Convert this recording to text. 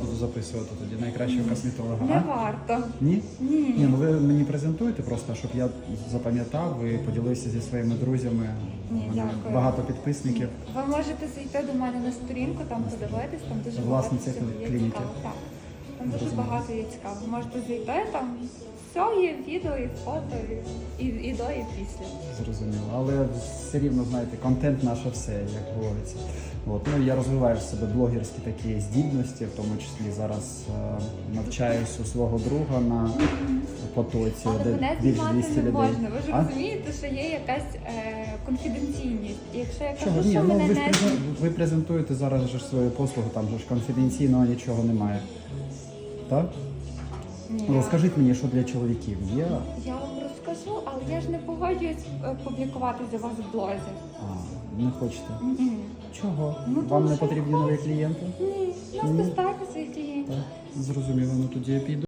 буду записувати тоді найкращого косметолога. Не А? варто. Ні? Ні. Ні, ну ви мені презентуєте просто, щоб я запам'ятав і поділився зі своїми друзями. Ні, мене дякую. багато підписників. Ви можете зайти до мене на сторінку, там подивитись, там дуже Власниця багато всього є клініки. цікаво. Так. Там дуже багато є цікаво. Можете зайти, там все є відео, і фото, і, і, і до, і після. Зрозуміло. Але все рівно, знаєте, контент наше все, як говориться. От. Ну, я розвиваю в себе блогерські такі здібності, в тому числі зараз е, навчаюсь у свого друга на потоці, Але де мене більше знімати 200 не людей. можна. Ви ж А? розумієте, що є якась е, конфіденційність. І якщо я Чого? кажу, Ні, що ну мене ви, ж не презен- ви презентуєте зараз же ж свою послугу, там же ж конфіденційного нічого немає. Так? Ні. Розкажіть мені, що для чоловіків є. Я вам розкажу, але я ж не погоджуюсь е, публікувати за вас в блозі. А, не хочете. М-м. Чого? Ну, Вам не що потрібні нові клієнти? Ні, нас Ні. достатньо своїх клієнтів. Так, зрозуміло, ну тоді я піду.